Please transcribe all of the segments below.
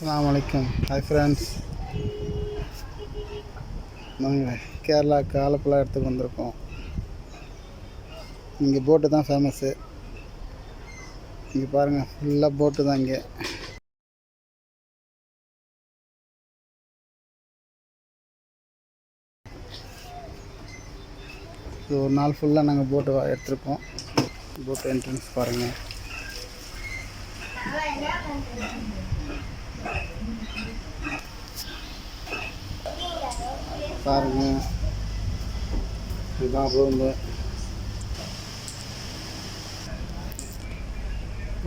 அஸ்ஸலாமு அலைக்கும். Hi friends நாங்கள் கேரளா காலப்பெல்லாம் இடத்துக்கு வந்திருக்கோம். இங்கே போட்டு தான் ஃபேமஸ்ஸு இங்கே பாருங்கள் ஃபுல்லாக போட்டு தான் இங்கே. இது ஒரு நாள் ஃபுல்லாக நாங்கள் போட்டு எடுத்திருக்கோம். போட்டு என்ட்ரன்ஸ் பாருங்கள் பாருங்க. இதுதான் ரூமு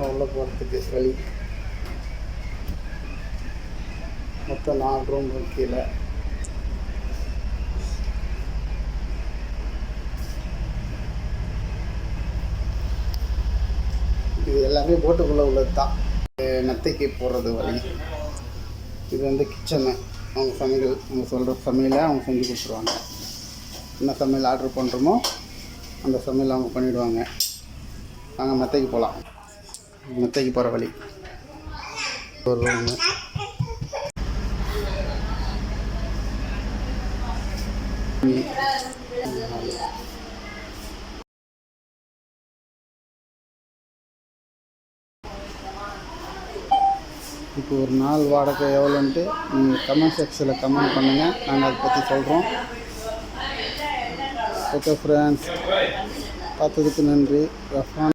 உள்ளே போகிறதுக்கு வழி மொத்தம் நாலு ரூம் கீழே. இது எல்லாமே போட்டுக்குள்ளே உள்ளது தான் நத்தைக்கு போடுறது வழி இது வந்து கிச்சனு அவங்க சமையல் அவங்க சொல்கிற சமையலை அவங்க செஞ்சு கொடுத்துருவாங்க. என்ன சமையல் ஆர்டர் பண்ணுறோமோ அந்த சமையல் அவங்க பண்ணிவிடுவாங்க நாங்கள் மெத்தைக்கு போகலாம் மெத்தைக்கு போகிற வழி. ஒரு ரூமு இப்போ ஒரு நாள் வாடகை எவ்வளோன்ட்டு நீங்கள் கமெண்ட் செக்ஷனில் கமெண்ட் பண்ணுங்கள் நாங்கள் அதை பற்றி சொல்கிறோம் ஓகே ஃப்ரெண்ட்ஸ் பார்த்ததுக்கு நன்றி. ரஃபான்